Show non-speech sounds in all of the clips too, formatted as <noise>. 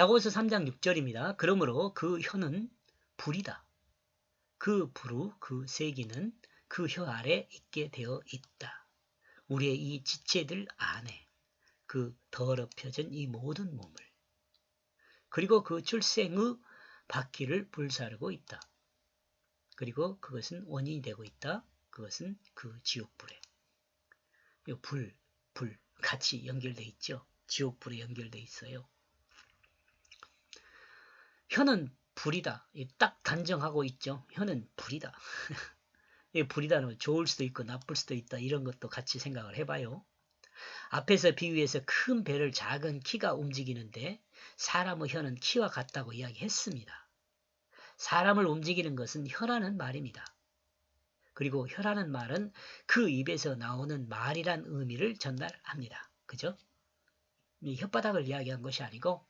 야고보서 3장 6절입니다. 그러므로 그 혀는 불이다. 그 불우 그 세기는 그 혀 아래 있게 되어 있다. 우리의 이 지체들 안에 그 더럽혀진 이 모든 몸을 그리고 그 출생의 바퀴를 불사르고 있다. 그리고 그것은 원인이 되고 있다. 그것은 그 지옥불에. 이 불, 불 같이 연결돼 있죠. 지옥불에 연결돼 있어요. 혀는 불이다. 딱 단정하고 있죠. 혀는 불이다. <laughs> 이 불이다는 좋을 수도 있고 나쁠 수도 있다. 이런 것도 같이 생각을 해봐요. 앞에서 비유해서 큰 배를 작은 키가 움직이는데 사람의 혀는 키와 같다고 이야기했습니다. 사람을 움직이는 것은 혀라는 말입니다. 그리고 혀라는 말은 그 입에서 나오는 말이란 의미를 전달합니다. 그죠? 이 혓바닥을 이야기한 것이 아니고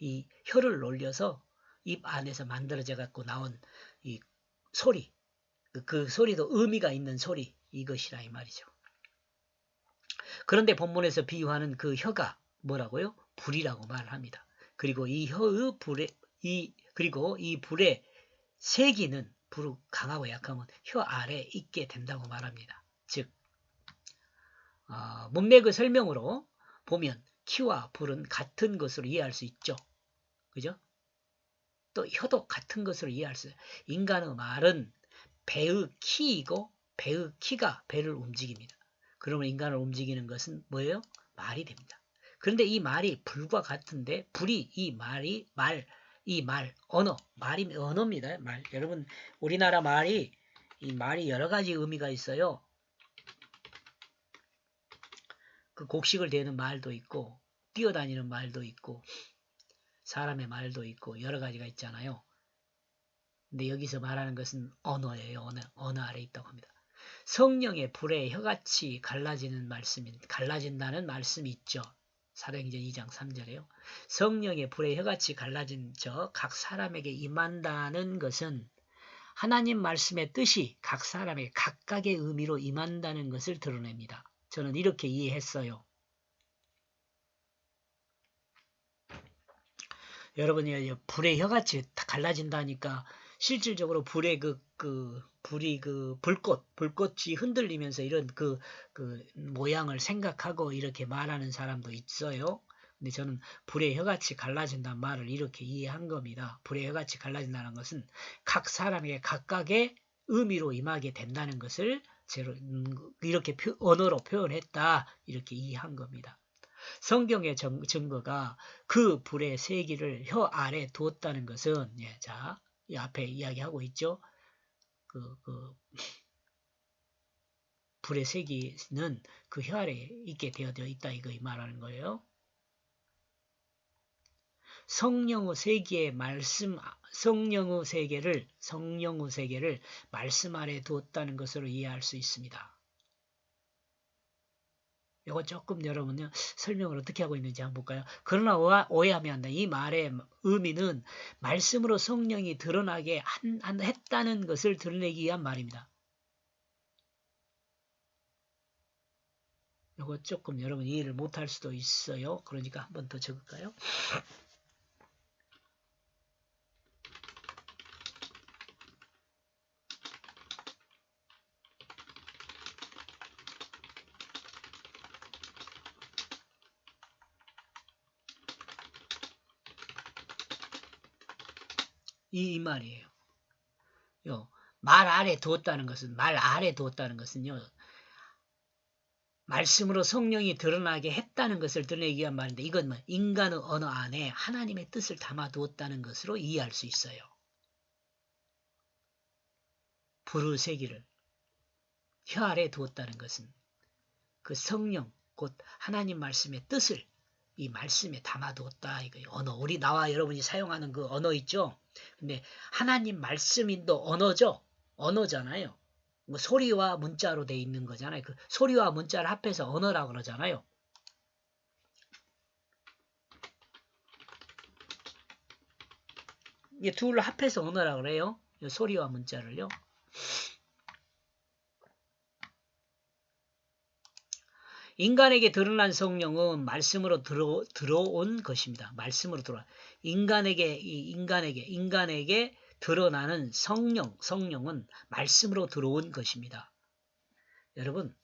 이 혀를 놀려서 입 안에서 만들어져 갖고 나온 이 소리 그, 그 소리도 의미가 있는 소리 이것이라 이 말이죠. 그런데 본문에서 비유하는 그 혀가 뭐라고요? 불이라고 말을 합니다. 그리고 이 혀의 불에 이 그리고 이 불의 세기는 불이 강하고 약하면 혀 아래 있게 된다고 말합니다. 즉 어, 문맥의 설명으로 보면 키와 불은 같은 것으로 이해할 수 있죠. 그죠? 또 혀도 같은 것으로 이해할 수 있어요. 인간의 말은 배의 키이고 배의 키가 배를 움직입니다. 그러면 인간을 움직이는 것은 뭐예요? 말이 됩니다. 그런데 이 말이 불과 같은데 불이 이 말이 말, 이 말, 언어, 말이 언어입니다. 말. 여러분 우리나라 말이 이 말이 여러 가지 의미가 있어요. 그 곡식을 대는 말도 있고 뛰어다니는 말도 있고 사람의 말도 있고 여러 가지가 있잖아요. 근데 여기서 말하는 것은 언어예요. 언어, 언어 아래 있다고 합니다. 성령의 불에 혀같이 갈라지는 말씀이 갈라진다는 말씀이 있죠. 사도행전 2장 3절에요. 성령의 불에 혀같이 갈라진 저 각 사람에게 임한다는 것은 하나님 말씀의 뜻이 각 사람의 각각의 의미로 임한다는 것을 드러냅니다. 저는 이렇게 이해했어요. 여러분이 불의 혀같이 갈라진다니까 실질적으로 불의 그, 그, 불이 그 불꽃, 불꽃이 흔들리면서 이런 그, 그 모양을 생각하고 이렇게 말하는 사람도 있어요. 근데 저는 불의 혀같이 갈라진다는 말을 이렇게 이해한 겁니다. 불의 혀같이 갈라진다는 것은 각 사람에게 각각의 의미로 임하게 된다는 것을 이렇게 언어로 표현했다. 이렇게 이해한 겁니다. 성경의 증거가 그 불의 세기를 혀 아래 두었다는 것은 예, 자, 이 앞에 이야기하고 있죠. 그, 그 불의 세기는 그 혀 아래 있게 되어 있다 이거 말하는 거예요. 성령의 세계의 말씀, 성령의 세계를 성령의 세계를 말씀 아래 두었다는 것으로 이해할 수 있습니다. 이거 조금 여러분요 설명을 어떻게 하고 있는지 한번 볼까요? 그러나 오해하면 안 돼. 이 말의 의미는 말씀으로 성령이 드러나게 한, 한, 했다는 것을 드러내기 위한 말입니다. 이거 조금 여러분 이해를 못할 수도 있어요. 그러니까 한번 더 적을까요? 이, 이 말이에요. 요, 말 아래 두었다는 것은, 말 아래 두었다는 것은요, 말씀으로 성령이 드러나게 했다는 것을 드러내기 위한 말인데, 이건 뭐 인간의 언어 안에 하나님의 뜻을 담아 두었다는 것으로 이해할 수 있어요. 불의 세기를 혀 아래 두었다는 것은 그 성령, 곧 하나님 말씀의 뜻을 이 말씀에 담아두었다. 이거 언어. 우리 나와 여러분이 사용하는 그 언어 있죠? 근데 하나님 말씀인도 언어죠? 언어잖아요. 뭐 소리와 문자로 돼 있는 거잖아요. 그 소리와 문자를 합해서 언어라고 그러잖아요. 이 둘을 합해서 언어라고 그래요. 소리와 문자를요. 인간에게 드러난 성령은 말씀으로 들어, 들어온 것입니다. 말씀으로 들어 인간에게 이 인간에게 인간에게 드러나는 성령 성령은 말씀으로 들어온 것입니다. 여러분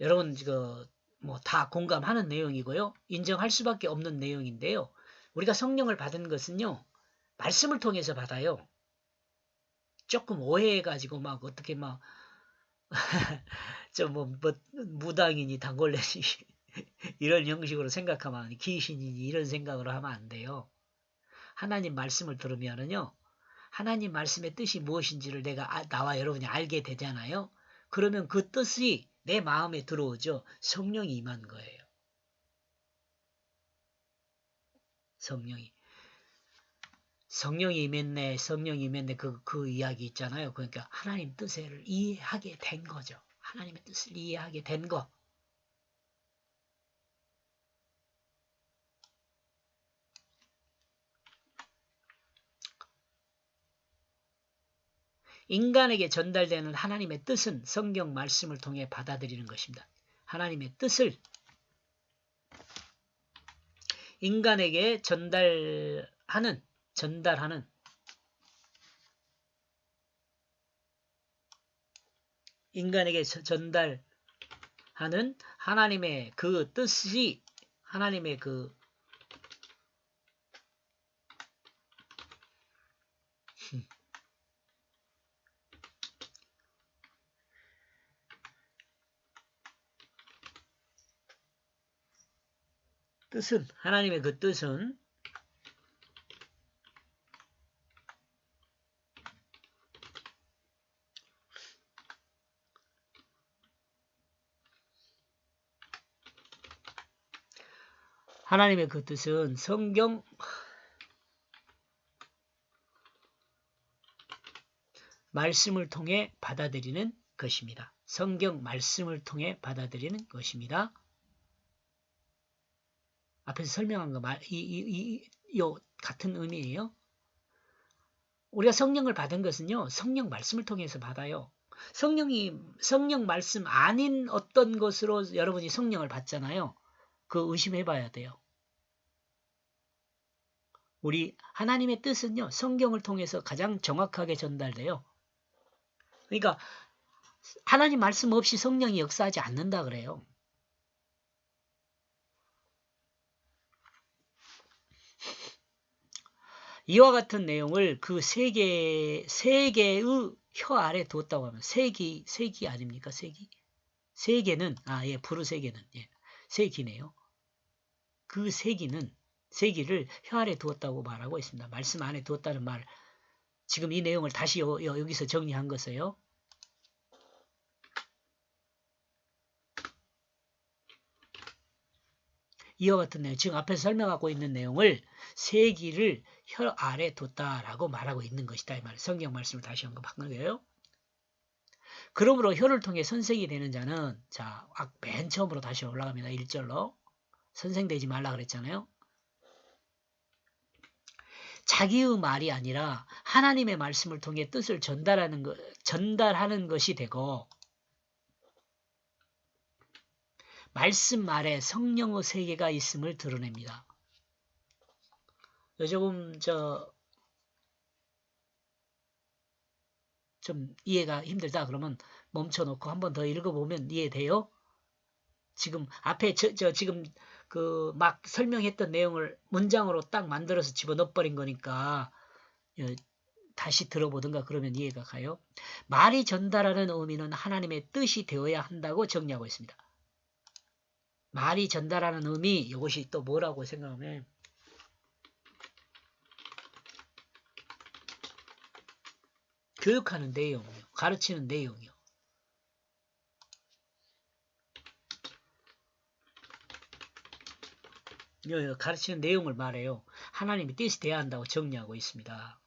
여러분 그 뭐 다 공감하는 내용이고요. 인정할 수밖에 없는 내용인데요. 우리가 성령을 받은 것은요. 말씀을 통해서 받아요. 조금 오해해가지고 막 어떻게 막 <laughs> 좀뭐 뭐, 무당이니 단골레니 <laughs> 이런 형식으로 생각하면 귀신이니 이런 생각으로 하면 안 돼요. 하나님 말씀을 들으면은요. 하나님 말씀의 뜻이 무엇인지를 내가 아, 나와 여러분이 알게 되잖아요. 그러면 그 뜻이 내 마음에 들어오죠. 성령이 임한 거예요. 성령이. 성령이 임했네, 성령이 임했네, 그, 그 이야기 있잖아요. 그러니까 하나님 뜻을 이해하게 된 거죠. 하나님의 뜻을 이해하게 된 거. 인간에게 전달되는 하나님의 뜻은 성경 말씀을 통해 받아들이는 것입니다. 하나님의 뜻을 인간에게 전달하는 전달하는 인간에게 전달하는 하나님의 그 뜻이 하나님의 그 뜻은 하나님의 그 뜻은 하나님의 그 뜻은 성경 말씀을 통해 받아들이는 것입니다. 성경 말씀을 통해 받아들이는 것입니다. 앞에서 설명한 거, 이, 이, 이, 요, 같은 의미예요. 우리가 성령을 받은 것은요, 성령 말씀을 통해서 받아요. 성령이, 성령 말씀 아닌 어떤 것으로 여러분이 성령을 받잖아요. 그 의심해 봐야 돼요. 우리 하나님의 뜻은요, 성경을 통해서 가장 정확하게 전달돼요. 그러니까, 하나님 말씀 없이 성령이 역사하지 않는다 그래요. 이와 같은 내용을 그 세 개, 세 개의 혀 아래 두었다고 하면 세기, 세기 아닙니까? 세기? 세개는, 아, 예, 부르 세개는, 예, 세기네요. 그 세기는, 세기를 혀 아래 두었다고 말하고 있습니다. 말씀 안에 두었다는 말, 지금 이 내용을 다시 여, 여기서 정리한 것이에요. 이와 같은 내용, 지금 앞에서 설명하고 있는 내용을 세기를 혀 아래 뒀다라고 말하고 있는 것이다. 이 말. 성경 말씀을 다시 언급한 거예요. 그러므로 혀를 통해 선생이 되는 자는 자, 맨 처음으로 다시 올라갑니다. 1절로. 선생 되지 말라 그랬잖아요. 자기의 말이 아니라 하나님의 말씀을 통해 뜻을 전달하는 것, 전달하는 것이 되고 말씀 말에 성령의 세계가 있음을 드러냅니다. 조금 저 좀 이해가 힘들다 그러면 멈춰놓고 한 번 더 읽어보면 이해돼요. 지금 앞에 저, 저 지금 그 막 설명했던 내용을 문장으로 딱 만들어서 집어넣어 버린 거니까 어, 다시 들어보든가 그러면 이해가 가요. 말이 전달하는 의미는 하나님의 뜻이 되어야 한다고 정리하고 있습니다. 말이 전달하는 의미 이것이 또 뭐라고 생각하면 교육하는 내용이요. 가르치는 내용이요. 가르치는 내용을 말해요. 하나님이 뜻이 돼야 한다고 정리하고 있습니다.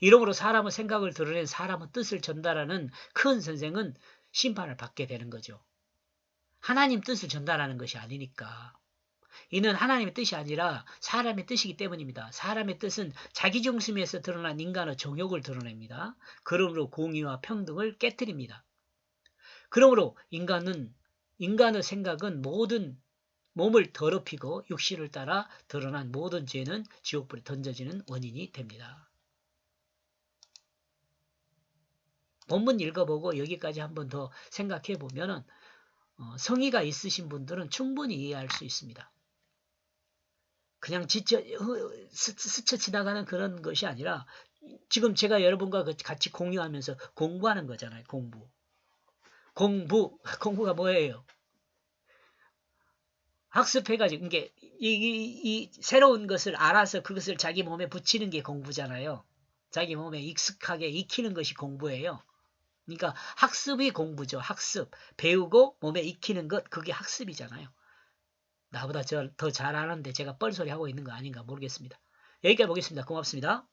이러므로 사람의 생각을 드러낸 사람의 뜻을 전달하는 큰 선생은 심판을 받게 되는 거죠. 하나님 뜻을 전달하는 것이 아니니까. 이는 하나님의 뜻이 아니라 사람의 뜻이기 때문입니다. 사람의 뜻은 자기 중심에서 드러난 인간의 정욕을 드러냅니다. 그러므로 공의와 평등을 깨뜨립니다. 그러므로 인간은 인간의 생각은 모든 몸을 더럽히고 육신을 따라 드러난 모든 죄는 지옥불에 던져지는 원인이 됩니다. 본문 읽어보고 여기까지 한번 더 생각해 보면은 어, 성의가 있으신 분들은 충분히 이해할 수 있습니다. 그냥 지쳐, 어, 스, 스쳐 지나가는 그런 것이 아니라 지금 제가 여러분과 그 같이 공유하면서 공부하는 거잖아요. 공부. 공부. <laughs> 공부가 뭐예요? 학습해가지고 이게 이, 이, 이 새로운 것을 알아서 그것을 자기 몸에 붙이는 게 공부잖아요. 자기 몸에 익숙하게 익히는 것이 공부예요. 그러니까 학습이 공부죠. 학습. 배우고 몸에 익히는 것 그게 학습이잖아요. 나보다 더잘 아는데 제가 뻘소리 하고 있는 거 아닌가 모르겠습니다. 여기까지 보겠습니다. 고맙습니다.